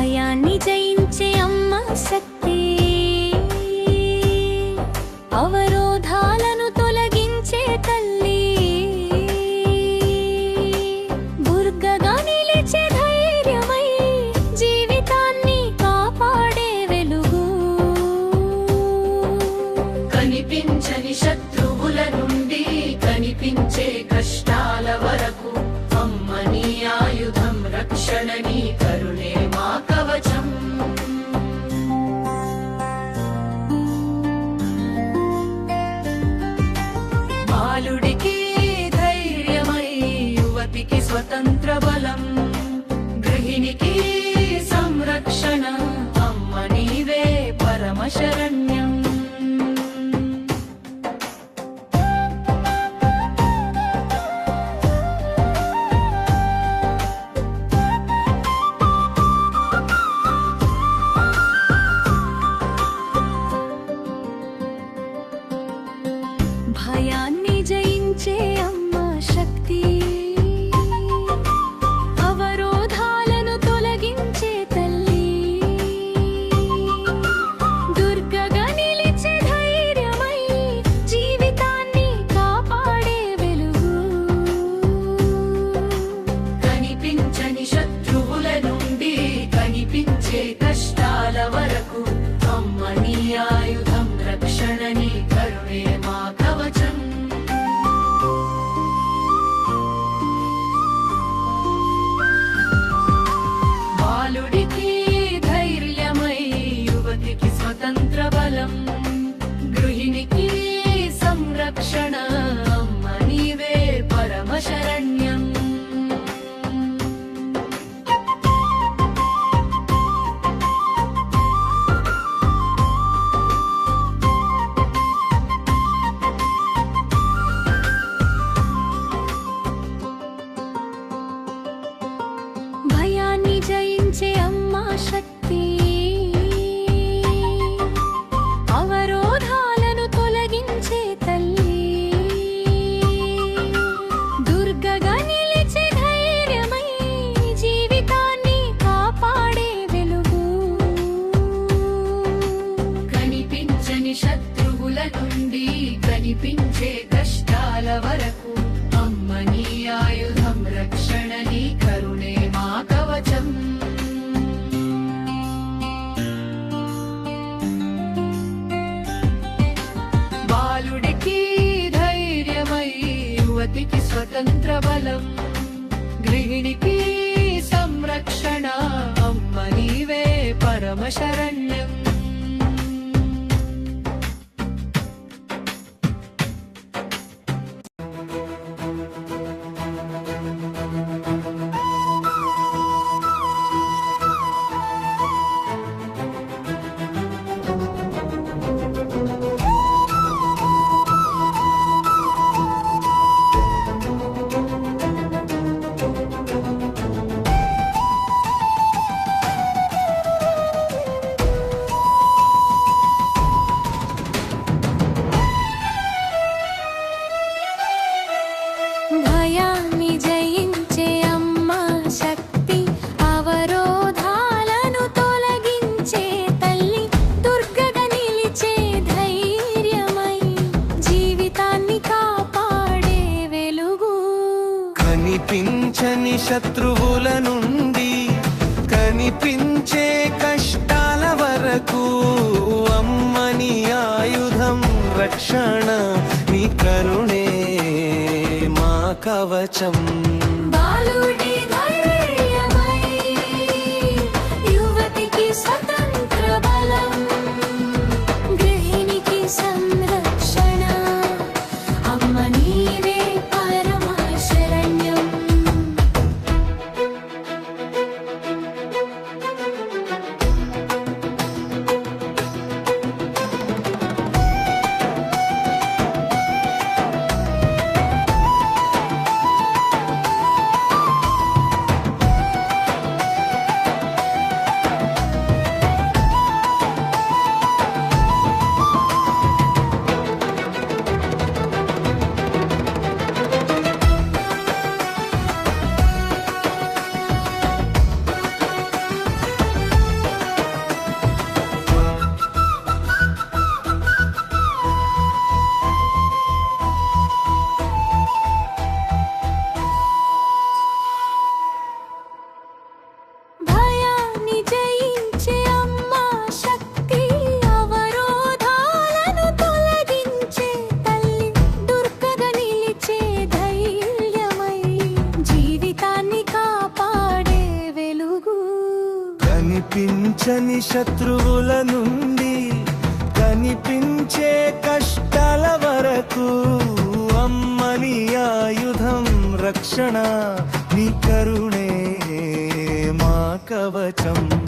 భయాన్ని జయించే అమ్మ శక్తి. అవరోధాలను తొలగించే తల్లి. దుర్గగా నిలిచే ధైర్యమై జీవితాన్ని కాపాడే వెలుగు. కనిపించని శత్రువుల నుండి కనిపించే కష్టాలు బాలుడికి ధైర్యమై యువతికి స్వతంత్ర బలం. గృహిణికి సంరక్షణ అమ్మ నీవే పరమశరణ్యం యువతికి స్వతంత్ర బలం. గృహిణికి సంరక్షణ. అమ్మ నీవే పరమ శరణ్యం. కనిపించని శత్రువుల నుండి కనిపించే కష్టాల వరకు అమ్మని ఆయుధం రక్షణ నీ కరుణే మా కవచం. శత్రువుల నుండి కనిపించే కష్టాల వరకు అమ్మని ఆయుధం రక్షణ నీ కరుణే మా కవచం.